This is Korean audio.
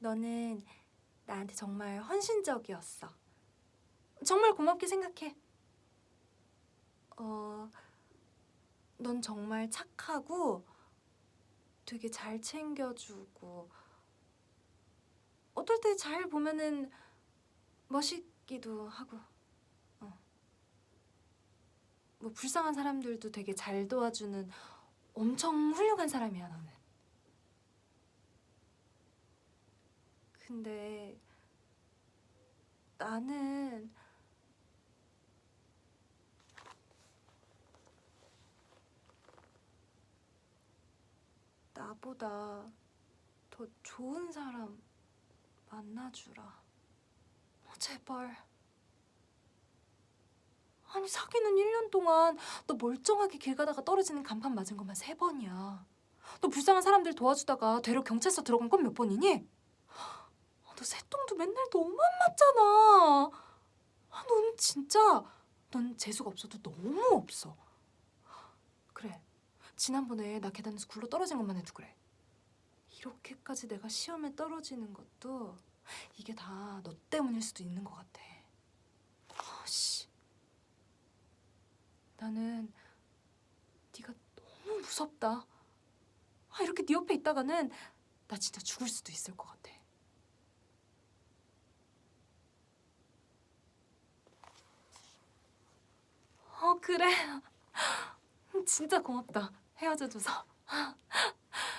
너는 나한테 정말 헌신적이었어. 정말 고맙게 생각해. 어, 넌 정말 착하고 되게 잘 챙겨주고 어떨 때 잘 보면은 멋있기도 하고 어. 뭐 불쌍한 사람들도 되게 잘 도와주는 엄청 훌륭한 사람이야 너는. 근데 나는 나보다 더 좋은 사람 만나주라. 어, 제발. 아니 사귀는 1년 동안 너 멀쩡하게 길 가다가 떨어지는 간판 맞은 것만 세 번이야. 너 불쌍한 사람들 도와주다가 되려 경찰서 들어간 건 몇 번이니? 아, 너 새똥도 맨날 너무 안 맞잖아. 아, 넌 진짜 넌 재수가 없어도 너무 없어. 그래. 지난번에 나 계단에서 굴러 떨어진 것만 해도 그래. 이렇게까지 내가 시험에 떨어지는 것도 이게 다 너 때문일 수도 있는 것 같아. 아, 씨. 나는 네가 너무 무섭다. 아, 이렇게 네 옆에 있다가는 나 진짜 죽을 수도 있을 것 같아. 어, 그래. 진짜 고맙다. 헤어져줘서.